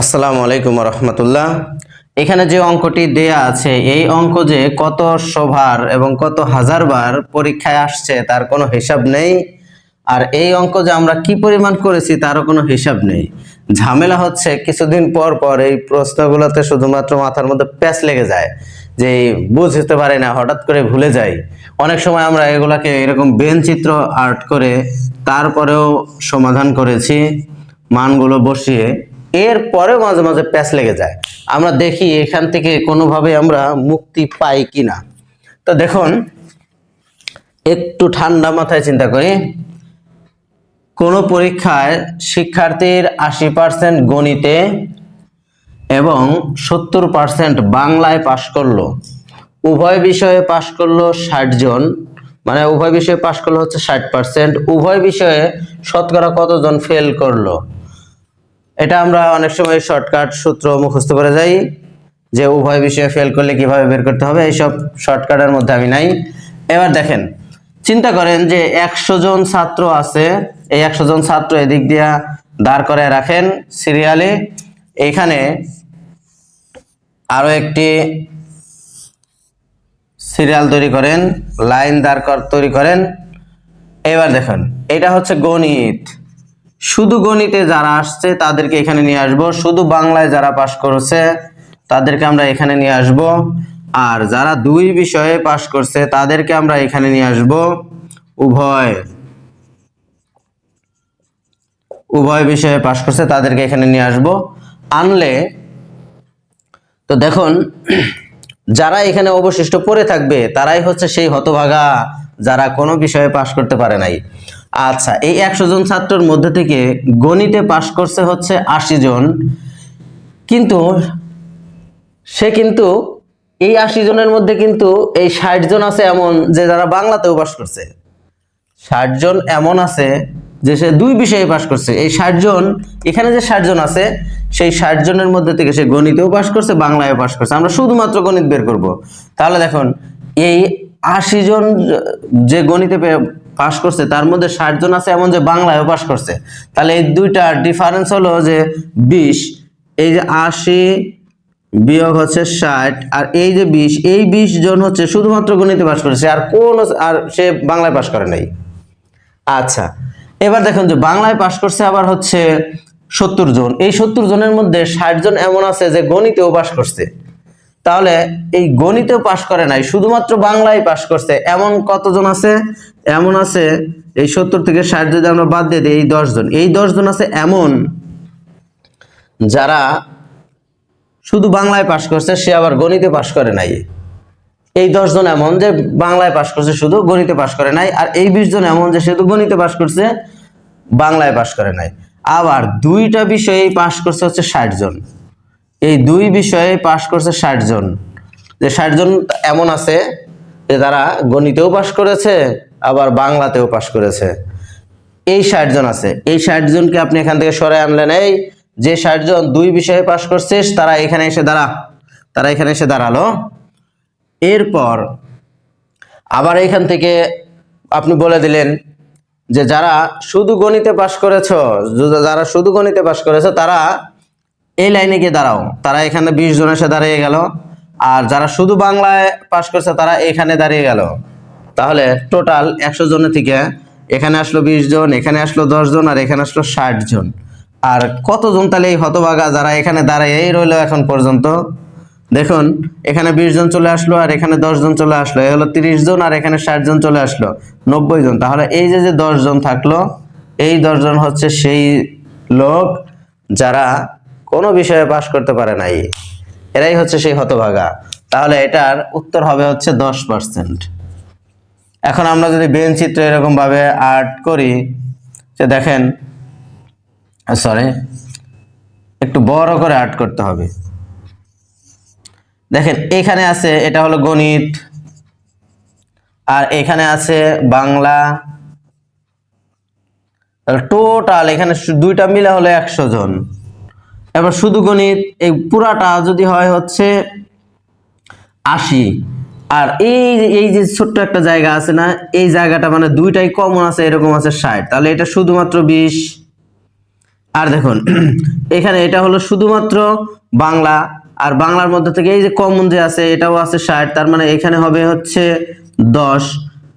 আসসালামু আলাইকুম রহমতুল্লাহ এখানে যে অঙ্কটি দেয়া আছে, এই অঙ্ক যে কত শোভার এবং কত হাজার বার পরীক্ষায় আসছে তার কোনো হিসাব নেই। আর এই অঙ্ক যে আমরা কি পরিমাণ করেছি তারও কোনো হিসাব নেই। ঝামেলা হচ্ছে কিছুদিন পর পর এই প্রশ্নগুলোতে শুধুমাত্র মাথার মধ্যে প্যাচ লেগে যায় যে বুঝতে পারে না, হঠাৎ করে ভুলে যাই। অনেক সময় আমরা এগুলাকে এরকম বেনচিত্র আর্ট করে তারপরেও সমাধান করেছি। মানগুলো বসিয়ে এরপরেও মাঝে মাঝে প্যাচ লেগে যায়। আমরা দেখি এখান থেকে কোনোভাবে আমরা মুক্তি পাই কিনা। তো দেখুন, একটু ঠান্ডা মাথায় চিন্তা করি। কোনো পরীক্ষায় শিক্ষার্থীর আশি পার্সেন্ট গণিতে এবং সত্তর পার্সেন্ট বাংলায় পাশ করল। উভয় বিষয়ে পাশ করল ষাট জন। মানে উভয় বিষয়ে পাশ করল হচ্ছে ষাট পার্সেন্ট উভয় বিষয়ে শতকরা কতজন ফেল করল? এটা আমরা অনেক সময় শর্টকাট সূত্র মুখস্থ করে যাই, যে উভয় বিষয়ে ফেল করলে কীভাবে বের করতে হবে, এইসব শর্টকাটের মধ্যে আমি নাই। এবার দেখেন, চিন্তা করেন যে একশো জন ছাত্র আছে, এই একশো জন ছাত্র এদিক দিয়া দাঁড় করে রাখেন সিরিয়ালে এখানে আরও একটি সিরিয়াল তৈরি করেন লাইন দাঁড় কর- তৈরি করেন। এবার দেখেন, এটা হচ্ছে গণিত। শুধু গণিতে যারা আসছে, তাদেরকে এখানে নিয়ে আসব। শুধু বাংলায় যারা পাশ করেছে, তাদেরকে আমরা এখানে নিয়ে আসব। আর যারা দুই বিষয়ে পাশ করছে, তাদেরকে আমরা এখানে নিয়ে আসব। উভয় উভয় বিষয়ে পাশ করছে, তাদেরকে এখানে নিয়ে আসব। আনলে, তো দেখুন, যারা এখানে অবশিষ্ট পড়ে থাকবে, তারাই হচ্ছে সেই হতভাগা যারা কোনো বিষয়ে পাশ করতে পারে নাই। আচ্ছা এই একশো জন ছাত্রর মধ্যে থেকে গণিতে পাশ করছে হচ্ছে আশি জন। কিন্তু সে কিন্তু, এই আশি জনের মধ্যে কিন্তু এই ষাট জন আছে এমন যে যারা বাংলাতেও পাশ করছে। ষাট জন এমন আছে যে সে দুই বিষয়ে পাশ করছে। এই ষাট জন, এখানে যে ষাট জন আছে, সেই ষাট জনের মধ্যে থেকে সে গণিতেও পাশ করছে বাংলায় পাশ করছে। আমরা শুধুমাত্র গণিত বের করব। তাহলে দেখুন, এই আশি জন যে গণিতে পাশ করছে, তার মধ্যে ষাট জন আছে, এমন যে বাংলায়ও পাশ করছে। তাহলে এই দুইটা ডিফারেন্স হলো যে বিশ, এই যে আশি বিয়োগ হচ্ছে ষাট, আর এই যে বিশ, এই বিশ জন হচ্ছে শুধুমাত্র গণিতে পাশ করেছে, আর কোন আর সে বাংলায় পাশ করে নাই। আচ্ছা এবার দেখুন যে বাংলায় পাশ করছে আবার হচ্ছে সত্তর জন, এই সত্তর জনের মধ্যে ষাট জন এমন আছে যে গণিতেও পাশ করছে। তাহলে এই গণিতেও পাশ করে নাই, শুধুমাত্র বাংলায় পাশ করছে। এমন কতজন আছে? এমন আছে, এই সত্তর থেকে ষাট যদি আমরা বাদ দিয়ে দিই, এই দশ জন এই দশ জন আছে এমন যারা শুধু বাংলায় পাশ করছে, সে আবার গণিতে পাশ করে নাই। এই দশজন এমন যে বাংলায় পাশ করছে, শুধু গণিতে পাশ করে নাই, আর এই বিশ জন এমন যে শুধু গণিতে পাশ করছে, বাংলায় পাশ করে নাই। আবার দুইটা বিষয়ে পাশ করছে হচ্ছে ষাট জন। এই দুই বিষয়ে পাশ করছে ষাট জন। যে ষাট জন এমন আছে যে তারা গণিতেও পাশ করেছে, আবার বাংলাতেও পাশ করেছে। এই ষাট জন আছে। এই ষাট জনকে আপনি এখান থেকে সরে আনলেন। এই যে ষাট জন দুই বিষয়ে পাশ করছে, তারা এখানে এসে দাঁড়া। তারা এখানে এসে দাঁড়াল। এরপর আবার এখান থেকে আপনি বলে দিলেন যে যারা শুধু গণিতে পাশ করেছ, যারা শুধু গণিতে পাশ করেছে, তারা এই লাইনে গিয়ে দাঁড়াও। তারা এখানে বিশ জন এসে দাঁড়িয়ে গেল। আর যারা শুধু বাংলায় পাশ করছে, তারা এখানে দাঁড়িয়ে গেল। তাহলে টোটাল একশো জনের থেকে এখানে আসলো বিশ জন, এখানে আসলো দশ জন, আর এখানে আসলো ষাট জন। আর কতজন তাহলে এই হতভাগা যারা এখানে দাঁড়িয়েই রইল এখন পর্যন্ত। দেখুন, এখানে বিশ জন চলে আসলো, আর এখানে দশ জন চলে আসলো। এ হলো তিরিশ জন, আর এখানে ষাট জন চলে আসলো। নব্বই জন। তাহলে এই যে যে দশ জন থাকল, এই দশ জন হচ্ছে সেই লোক যারা কোনো বিষয়ে পাশ করতে পারে নাই। এরাই হচ্ছে সেই হতভাগা। তাহলে এটার উত্তর হবে হচ্ছে দশ পার্সেন্ট এখন আমরা যদি বেন চিত্র এরকম ভাবে আর্ট করি, যে দেখেন সরি একটু বড় করে আর্ট করতে হবে। দেখেন, এখানে আছে, এটা হলো গণিত, আর এখানে আছে বাংলা। টোটাল এখানে দুইটা মিলে হলো একশো জন। এবার শুধু গণিত, এই পুরাটা যদি হয় হচ্ছে আশি। আর এই এই যে ছোট্ট একটা জায়গা আছে না, এই জায়গাটা মানে দুইটাই কমন আছে, এরকম আছে ষাট। তাহলে এটা শুধুমাত্র বিশ। আর দেখুন, এখানে এটা হলো শুধুমাত্র বাংলা। আর বাংলার মধ্যে থেকে এই যে কমন যে আছে, এটাও আছে ষাট। তার মানে এখানে হবে হচ্ছে দশ।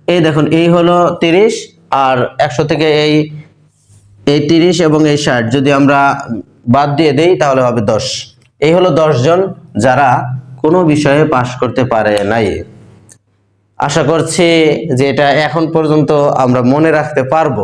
এই দেখুন, এই হলো তিরিশ। আর একশো থেকে এই এই তিরিশ এবং এই ষাট। যদি আমরা বাদ দিয়ে দেই, তাহলে হবে দশ। এই হলো জন যারা কোনো বিষয়ে পাশ করতে পারে নাই। আশা করছি যে এটা এখন পর্যন্ত আমরা মনে রাখতে পারব।